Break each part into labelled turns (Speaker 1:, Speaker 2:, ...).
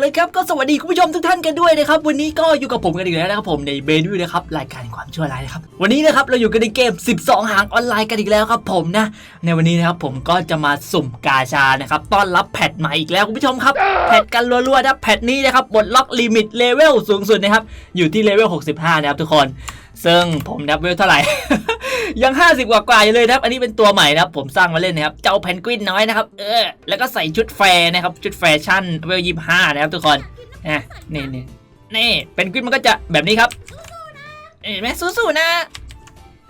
Speaker 1: เลยครับก็สวัสดีคุณผู้ชมทุกท่านกันด้วยนะครับวันนี้ก็อยู่กับผมกันอีกแล้วนะครับผมในเบนด้วยนะครับรายการความชั่วร้ายนะครับวันนี้นะครับเราอยู่กันในเกม 12 หางออนไลน์กันอีกแล้วครับผมนะในวันนี้นะครับผมก็จะมาสุ่มกาชานะครับต้อนรับแพทใหม่อีกแล้วคุณผู้ชมครับแพทกันรัวๆนะแพทนี้นะครับปลดล็อกลิมิตเลเวลสูงสุดนะครับอยู่ที่เลเวล65 นะครับทุกคน ซึ่งผมนับเวลเท่าไหร่ ยัง 50 กว่ากว่าอยู่เลยนะครับ อันนี้เป็นตัวใหม่นะครับ ผมสร้างมาเล่นนะครับ เจ้าเพนกวินน้อยนะครับ เออ แล้วก็ใส่ชุดแฟร์นะครับ ชุดแฟชั่นเวลยี่ห้านะครับทุกคนนะนี่นี่นี่เพนกวินมันก็จะแบบนี้ครับเห็นไหมสู้ๆนะ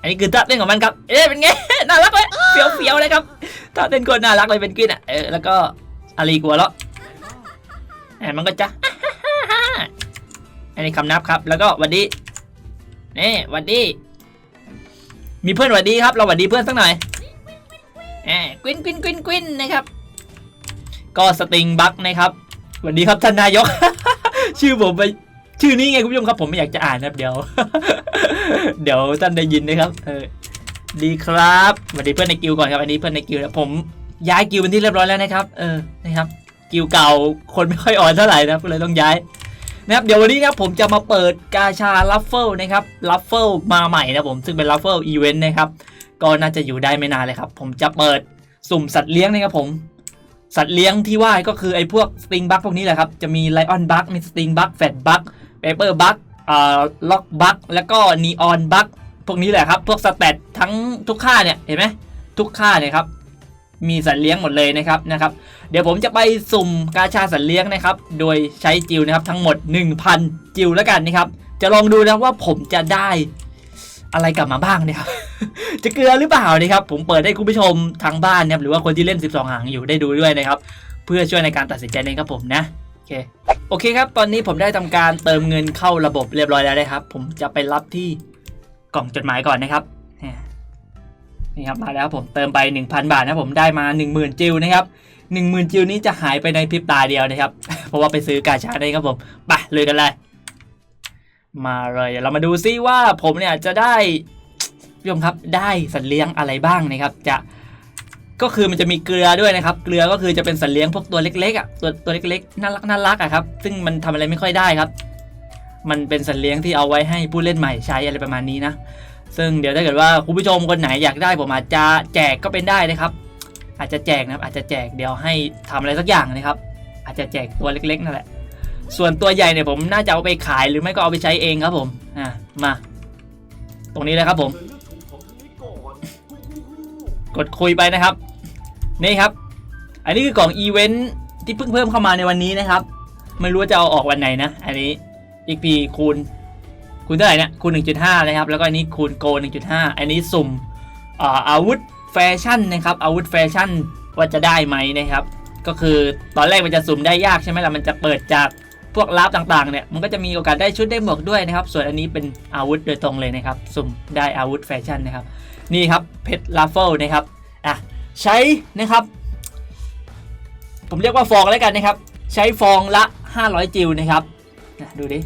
Speaker 1: อันนี้คือท่าเต้นของมันครับ เอ๊ะเป็นไง น่ารักเลยเฟี้ยวๆเลยครับท่าเต้นคนน่ารักเลยเป็นกวินอะ เออ แล้วก็อารีกลัวแล้วแอนมันก็จะอันนี้คำนับครับ แล้วก็วันดีนี่วัดดี มีเพื่อนหวัดดีครับ เราหวัดดีเพื่อนสักหน่อยแหมกวินกวินกวินกวินนะครับ ก็สติงบักนะครับหวัดดีครับท่านนายก ชื่อผมไปชื่อนี้ไงคุณผู้ชมครับ ผมไม่อยากจะอ่านนะเดี๋ยว เดี๋ยวท่านได้ยินนะครับ เออ ดีครับสวัสดีเพื่อนในกิวก่อนครับ อันนี้เพื่อนในกิวนะผมย้ายกิวเป็นที่เรียบร้อยแล้วนะครับ เออ นะครับ กิวเก่าคนไม่ค่อยอ่อนเท่าไหร่นะก็เลยต้องย้าย นะครับเดี๋ยววันนี้นะผมจะมาเปิดกาชาลัฟเฟิลนะครับลัฟเฟิลมาใหม่นะผมซึ่งเป็นลัฟเฟิลอีเวนต์นะครับก็น่าจะอยู่ได้ไม่นานเลยครับ ผมจะเปิดสุ่มสัตว์เลี้ยงนะครับผมสัตว์เลี้ยงที่ว่าก็คือไอ้พวกสติงบัคพวกนี้แหละครับจะมีไลออนบัคมีสติงบัคแฟตบัคเปเปอร์บัคอ่าล็อกบัคแล้วก็นีออนบัคพวกนี้แหละครับ พวกสแตททั้งทุกค่าเนี่ยเห็นไหมทุกค่าเนี่ยครับ มีสัตว์เลี้ยงหมดเลยนะครับนะครับ เดี๋ยวผมจะไปสุ่มกาชาสัตว์เลี้ยงนะครับ โดยใช้จิวนะครับทั้งหมด 1,000 จิวแล้วกันนะครับ จะลองดูนะว่าผมจะได้อะไรกลับมาบ้างนะครับ จะเกลือหรือเปล่านะครับ ผมเปิดให้คุณผู้ชมทางบ้านนะครับหรือว่าคนที่เล่น 12 หางอยู่ได้ดูด้วยนะครับ เพื่อช่วยในการตัดสินใจนะครับผมนะโอเคโอเคครับ ตอนนี้ผมได้ทำการเติมเงินเข้าระบบเรียบร้อยแล้วนะครับ ผมจะไปรับที่กล่องจดหมายก่อนนะครับ นี่ครับมาแล้วผมเติมไป 1,000 บาทนะผมได้มา 10,000 จิวนะครับ10,000 จิวนี้จะหายไปในพริบตาเดียวนะครับ เพราะว่าไปซื้อกาชาได้ครับผมไปเลยกันเลยมาเลยเรามาดูซิว่าผมเนี่ยจะได้พี่ชมครับได้สัตว์เลี้ยงอะไรบ้างนะครับ จะก็คือมันจะมีเกลือด้วยนะครับ เกลือก็คือจะเป็นสัตว์เลี้ยงพวกตัวเล็กๆอะตัวตัวเล็กๆน่ารักน่ารักอะครับซึ่งมันทำอะไรไม่ค่อยได้ครับ มันเป็นสัตว์เลี้ยงที่เอาไว้ให้ผู้เล่นใหม่ใช้อะไรประมาณนี้นะ ซึ่งเดี๋ยวถ้าเกิดว่าคุณผู้ชมคนไหนอยากได้ผมอาจจะแจกก็เป็นได้นะครับ อาจจะแจกนะครับอาจจะแจกเดี๋ยวให้ทำอะไรสักอย่างนะครับ อาจจะแจกตัวเล็กๆนั่นแหละ ส่วนตัวใหญ่เนี่ยผมน่าจะเอาไปขายหรือไม่ก็เอาไปใช้เองครับผมอะมา ตรงนี้เลยครับผม กดคุยไปนะครับ นี่ครับ อันนี้คือกล่องอีเวนท์ที่เพิ่งเพิ่มเข้ามาในวันนี้นะครับ ไม่รู้จะเอาออกวันไหนนะ อันนี้ XP คูณ คูณเท่าไหร่เนี่ยคูณ1.5นะครับแล้วก็อันนี้คูณโก1.5 อันนี้สุ่มอาอาวุธแฟชั่นนะครับอาวุธแฟชั่นว่าจะได้ไหมนะครับ ก็คือตอนแรกมันจะสุ่มได้ยากใช่ไหมล่ะมันจะเปิดจากพวกลับต่างๆเนี่ยมันก็จะมีโอกาสได้ชุดได้หมวกด้วยนะครับ ส่วนอันนี้เป็นอาวุธโดยตรงเลยนะครับ สุ่มได้อาวุธแฟชั่นนะครับ นี่ครับเพชรลาฟเฟิลนะครับอะใช้นะครับ ผมเรียกว่าฟองแล้วกันนะครับ ใช้ฟองละ 500 จิวนะครับดูดิ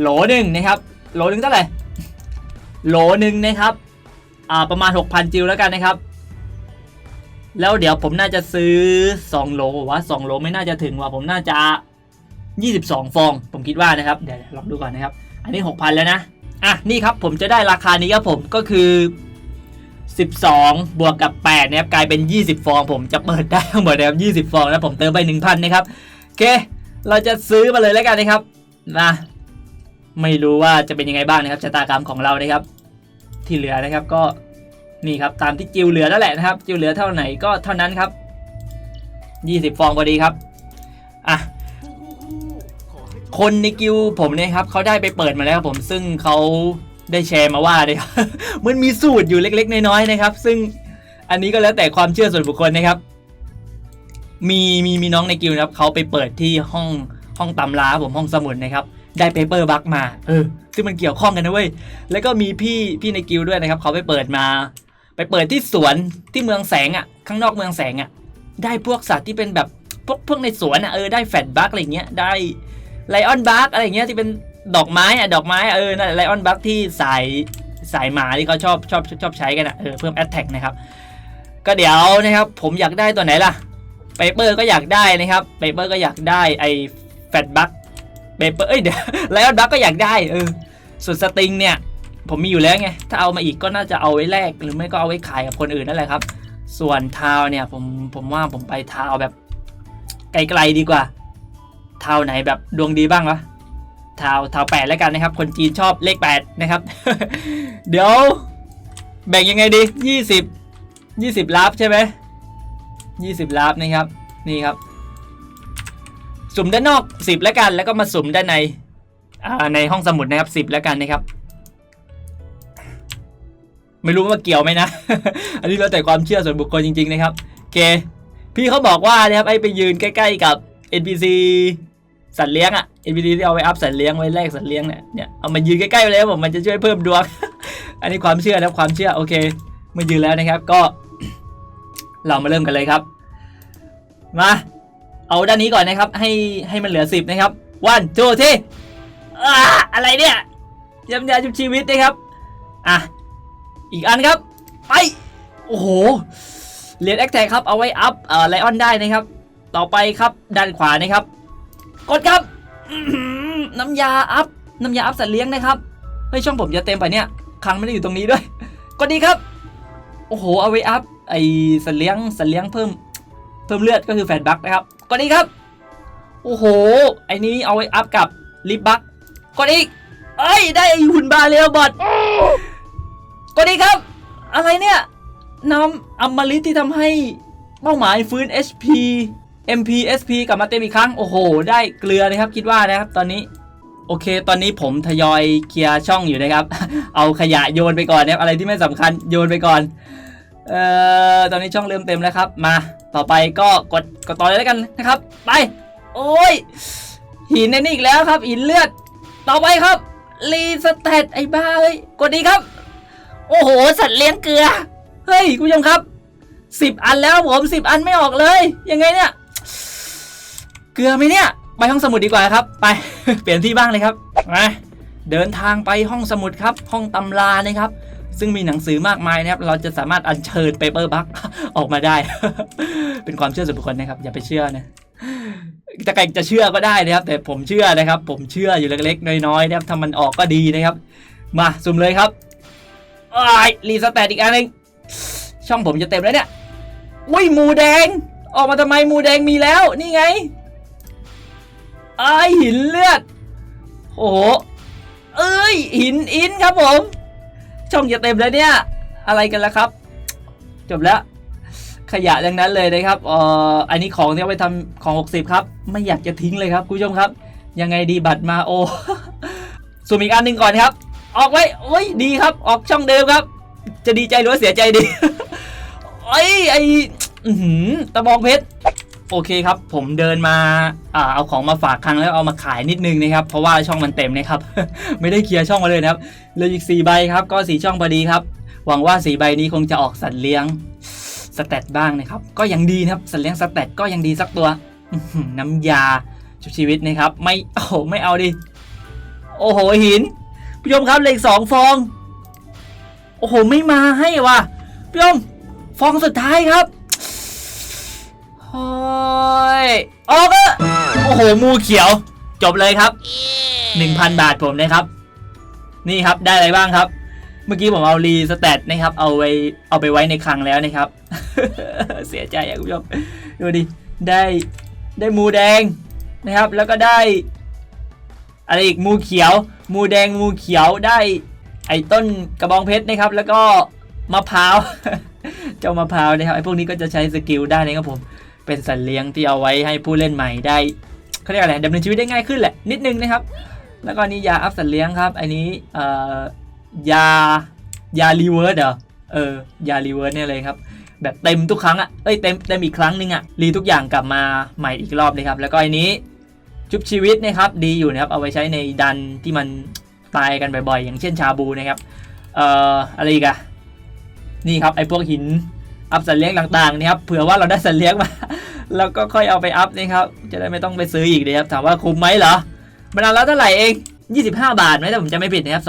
Speaker 1: โหลหนึ่งนะครับโหลหนึ่งเท่าไหร่โหลหนึ่งนะครับอ่าประมาณ 6,000 จิวแล้วกันนะครับ แล้วเดี๋ยวผมน่าจะซื้อ 2 โหลว่า2โหลไม่น่าจะถึงว่าผมน่าจะ 22 ฟอง ผมคิดว่านะครับ เดี๋ยวลองดูก่อนนะครับ อันนี้ 6,000 แล้วนะ อะ นี่ครับผมจะได้ราคานี้ครับผมก็คือ 12 บวกกับ8นะครับกลายเป็น 20 ฟอง ผมจะเปิดได้ทั้งหมดนะครับ20 ฟองแล้วผมเติมไป 1,000 นะครับโอเค เราจะซื้อมาเลยแล้วกันนะครับมา ไม่รู้ว่าจะเป็นยังไงบ้างนะครับชะตากรรมของเรานะครับ ที่เหลือนะครับก็นี่ครับตามที่จิวเหลือนั่นแหละนะครับ จิวเหลือเท่าไหนก็เท่านั้นครับ 20 ฟองพอดีครับอะคนในกิวผมเนี่ยครับเขาได้ไปเปิดมาแล้วครับผมซึ่งเขาได้แชร์มาว่าเลยครับมันมีสูตรอยู่เล็ก ๆ น้อยๆนะครับ ซึ่งอันนี้ก็แล้วแต่ความเชื่อส่วนบุคคลนะครับ มีมีมีน้องในกิวนะครับเขาไปเปิดที่ห้องห้องตำราผมห้องสมุดนะครับ ได้เปเปอร์บักมาเออซึ่งมันเกี่ยวข้องกันนะเว้ยแล้วก็มีพี่พี่ในกิลด้วยนะครับ เขาไปเปิดมา ไปเปิดที่สวนที่เมืองแสงอะ่ะ ข้างนอกเมืองแสงอะ่ะ ได้พวกสัตว์ที่เป็นแบบพวกพวกในสวนอะ่ะเออได้แฟดบักอะไรเงี้ยได้ไลออนบักอะไรเงี้ยที่เป็นดอกไม้อะ่ะดอกไม้อะเออนั่นไลออนบักที่สายสายหมาที่เขาชอบชอบชอบใช้กันอะ่ะเออเพิ่มแอตแทกนะครับก็เดี๋ยวนะครับผมอยากได้ตัวไหนล่ะเปเปอร์ก็อยากได้นะครับเปเปอร์ก็อยากได้ไอ้แฟตบัค เปเปอร์เอ้ยเดี๋ยวไลออนบัคก็อยากได้เออส่วนสติงเนี่ยผมมีอยู่แล้วไง ถ้าเอามาอีกก็น่าจะเอาไว้แลกหรือไม่ก็เอาไว้ขายกับคนอื่นนั่นแหละครับ ส่วนทาวเนี่ยผมผมว่าผมไปทาวแบบไกลๆดีกว่า ทาวไหนแบบดวงดีบ้างวะทาวทาวแปดแล้วกันนะครับ คนจีนชอบเลขแปดนะครับ เดี๋ยว แบ่งยังไงดียี่สิบยี่สิบลับใช่ไหมยี่สิบลับนะครับ นี่ครับ สุ่มด้านนอกสิบแล้วกัน แล้วก็มาสุ่มด้านในอ่าในห้องสมุดนะครับสิบแล้วกันนะครับ ไม่รู้ว่าเกี่ยวไหมนะ อันนี้แล้วแต่ความเชื่อส่วนบุคคลจริง ๆ นะครับโอเค พี่เขาบอกว่านะครับไอ้ไปยืนใกล้ ๆ กับ NPC สัตว์เลี้ยงอะ NPC ที่เอาไว้อัพสัตว์เลี้ยงไว้แลกสัตว์เลี้ยงเนี่ยเนี่ยเอามายืนใกล้ๆเลยผมมันจะช่วยเพิ่มดวง อันนี้ความเชื่อนะครับความเชื่อโอเคมื่อยืนแล้วนะครับก็ เรามาเริ่มกันเลยครับ มา เอาด้านนี้ก่อนนะครับ ให้ให้มันเหลือสิบนะครับ one two three อ่อะไรเนี่ยยำยาชุบชีวิตนะครับ อะ อีกอันครับ ไป โอ้โหเหรียญแอคแท็กครับ เอาไว้อัพเอ่อไลออนได้นะครับ ต่อไปครับด้านขวานะครับ กดครับ น้ำยาอัพ น้ำยาอัพสัตว์เลี้ยงนะครับเฮ้ยช่องผมจะเต็มไปเนี่ยครั้งไม่ได้อยู่ตรงนี้ด้วย กดดีครับ โอ้โห เอาไว้อัพไอสัตว์เลี้ยงสัตว์เลี้ยงเพิ่ม เพิ่มเลือดก็คือแฟนบัคนะครับ กดดีครับ โอ้โห ไอ้นี้เอาไว้อัพกับลิฟบัคกดอีก เอ้ย ได้ไอหุ่นบาเรลบอทกดดีครับ อะไรเนี่ยน้ำอมฤตที่ทำให้เป้าหมายฟื้น HP MP SP กลับมาเต็มอีกครั้ง โอ้โห ได้เกลือนะครับ คิดว่านะครับ ตอนนี้ โอเค ตอนนี้ผมทยอยเคลียร์ช่องอยู่นะครับ เอาขยะโยนไปก่อนนะครับ อะไรที่ไม่สำคัญโยนไปก่อน เอ่อ ตอนนี้ช่องเริ่มเต็มแล้วครับ มา ต่อไปก็กดกดต่อเลยแล้วกันนะครับ ไป โอ้ย หินในนี่อีกแล้วครับ หินเลือด ต่อไปครับรีสเตตไอ้บ้าเอ้ยกดดีครับ โอ้โห สัตว์เลี้ยงเกลือ เฮ้ยคุณผู้ชมครับสิบอันแล้วผมสิบอันไม่ออกเลย ยังไงเนี่ย เกลือไหมเนี่ย ไปห้องสมุดดีกว่าครับ ไปเปลี่ยนที่บ้างเลยครับมาเดินทางไปห้องสมุดครับ ห้องตำรานะครับ ซึ่งมีหนังสือมากมายนะครับ เราจะสามารถอัญเชิญเปเปอร์บัคออกมาได้ เป็นความเชื่อส่วนบุคคลนะครับ อย่าไปเชื่อนะจะใครจะเชื่อก็ได้นะครับ แต่ผมเชื่อนะครับ ผมเชื่ออยู่เล็กๆ น้อยๆนะครับถ้ามันออกก็ดีนะครับ มาสุ่มเลยครับไอ้ายรีสแตทอีกอันนึงช่องผมจะเต็มแล้วเนี่ยอุ้ยหมูแดง ออกมาทำไมหมูแดงมีแล้วนี่ไงไอ้หินเลือด โอ้โหเอ้ยหินอินครับผม ช่องจะเต็มแล้วเนี่ย อะไรกันล่ะครับ จบแล้วขยะดังนั้นเลยนะครับเอ่ออันนี้ของที่เอาไปทำของ 60 ครับ ไม่อยากจะทิ้งเลยครับคุณผู้ชมครับ ยังไงดีบัตรมาโอสุ่มอีกอันหนึ่งก่อนครับ ออกไว้โอ้ยดีครับ ออกช่องเดิมครับ จะดีใจหรือเสียใจดีไอ้ยไอ้อื้อหือตะบองเพชร โอเคครับ ผมเดินมาเอาของมาฝากครั้งแล้วเอามาขายนิดนึงนะครับ เพราะว่าช่องมันเต็มนะครับ ไม่ได้เคลียร์ช่องมาเลยนะครับเหลืออีกสี่ใบครับ ก็สีช่องพอดีครับ หวังว่าสีใบนี้คงจะออกสัตว์เลี้ยงสแตทบ้างนะครับ ก็ยังดีนะครับสัตว์เลี้ยงสแตทก็ยังดีสักตัว น้ำยาชุบชีวิตนะครับ ไม่โอ้โหไม่เอาดิ โอ้โหหินพี่ยมครับเหล็กสองฟอง โอ้โหไม่มาให้ว่ะพี่ยมฟองสุดท้ายครับ โอ้ยออกอะโอ้โหมูเขียว จบเลยครับ 1,000 บาทผมนะครับ นี่ครับได้อะไรบ้างครับ เมื่อกี้ผมเอารีสแตทนะครับ เอาไว้เอาไปไว้ในคลังแล้วนะครับ เสียใจอะคุณผู้ชมดูดิได้ได้มูแดงนะครับ แล้วก็ได้อะไรอีกมูเขียว มูแดงมูเขียวได้ ไอ้ต้นกระบองเพชรนะครับ แล้วก็มะพร้าว เจ้ามะพร้าวนะครับไอ้พวกนี้ก็จะใช้สกิลได้นะครับผม เป็นสัตว์เลี้ยงที่เอาไว้ให้ผู้เล่นใหม่ได้เขาเรียกอะไรดำเนินชีวิตได้ง่ายขึ้นแหละนิดนึงนะครับ แล้วก็นี่ยาอัพสัตว์เลี้ยงครับ อันนี้เอ่อยายารีเวิร์สเหรอเออยารีเวิร์สเนี่ยเลยครับแบบเต็มทุกครั้งอะเอ้ยเต็มเต็มอีกครั้งหนึงอะรีทุกอย่างกลับมาใหม่อีกรอบเลยครับ แล้วก็อันนี้ชุบชีวิตนะครับดีอยู่นะครับเอาไว้ใช้ในดันที่มันตายกันบ่อยๆ อย่างเช่นชาบูนะครับเอ่ออะไรอีกอะนี่ครับไอ้พวกหิน อัพสัตว์เลี้ยงต่างๆนะครับเผื่อว่าเราได้สัตว์เลี้ยงมาแล้วก็ค่อยเอาไปอัพนะครับจะได้ไม่ต้องไปซื้ออีกนะครับถามว่าคุ้มไหมเหรอมันอันละเท่าไหร่เอง 25 บาทไหมถ้าผมจะไม่ผิดนะครับ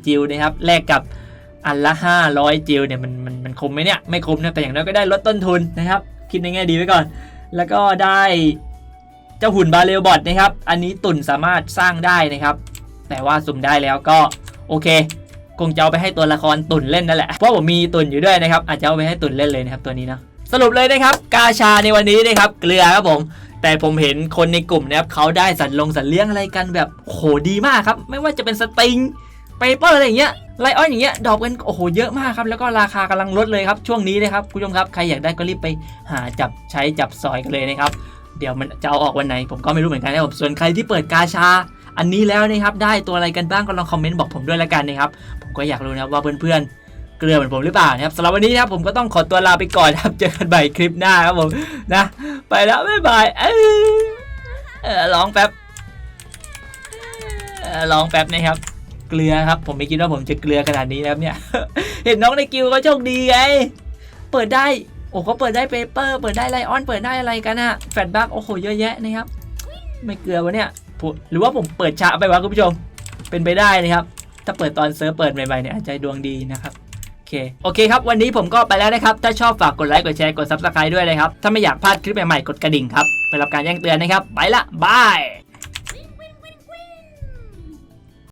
Speaker 1: 250 จิลนะครับแลกกับอันละ 500 จิลเนี่ยมันมันมันคุ้มไหมเนี่ยไม่คุ้มนะแต่อย่างน้อยก็ได้ลดต้นทุนนะครับคิดในแง่ดีไว้ก่อน แล้วก็ได้เจ้าหุ่นบาเรลบอทนะครับอันนี้ตุ่นสามารถสร้างได้นะครับแต่ว่าสุ่มได้แล้วก็โอเค คงจะเอาไปให้ตัวละครตุ่นเล่นนั่นแหละเพราะผมมีตุ่นอยู่ด้วยนะครับอาจจะเอาไปให้ตุ่นเล่นเลยนะครับตัวนี้เนาะสรุปเลยนะครับกาชาในวันนี้นะครับเกลือครับผมแต่ผมเห็นคนในกลุ่มนะครับเขาได้สัตว์ลงสัตว์เลี้ยงอะไรกันแบบโหดีมากครับ ไม่ว่าจะเป็นสติงเปเปอร์อะไรอย่างเงี้ยไลออนอย่างเงี้ยดอกกันโอ้โหเยอะมากครับ แล้วก็ราคากำลังลดเลยครับ ช่วงนี้นะครับคุณผู้ชมครับใครอยากได้ก็รีบไปหาจับใช้จับซอยกันเลยนะครับ เดี๋ยวมันจะเอาออกวันไหน ผมก็ไม่รู้เหมือนกันนะครับผมส่วนใครที่เปิดกาชา อันนี้แล้วนะครับได้ตัวอะไรกันบ้างก็ลองคอมเมนต์บอกผมด้วยละกันนะครับผมก็อยากรู้นะครับว่าเพื่อนๆเกลือเหมือนผมหรือเปล่านะครับสำหรับวันนี้นะครับผมก็ต้องขอตัวลาไปก่อนครับเจอกันใหม่คลิปหน้าครับผมนะไปแล้วบ๊ายบายเออร้องแป๊บเออร้องแป๊บนะครับเกลือครับผมไม่คิดว่าผมจะเกลือขนาดนี้นะครับเนี่ยเห็นน้องในกิวก็โชคดีไงเปิดได้โอ้เขาเปิดได้เปเปอร์เปิดได้ไลออนเปิดได้อะไรกันอะแฟดบักโอ้โหเยอะแยะนะครับ ไม่เกลือวะเนี่ย หรือว่าผมเปิดช้าไปวะคุณผู้ชม เป็นไปได้นะครับ ถ้าเปิดตอนเซิร์ฟเปิดใหม่ๆเนี่ยอาจจะดวงดีนะครับโอเคโอเคครับ วันนี้ผมก็ไปแล้วนะครับ ถ้าชอบฝากกดไลค์ กดแชร์ กด subscribe ด้วยนะครับ ถ้าไม่อยากพลาดคลิปใหม่ๆ กดกระดิ่งครับเพื่อรับการแจ้งเตือนนะครับ ไปละบาย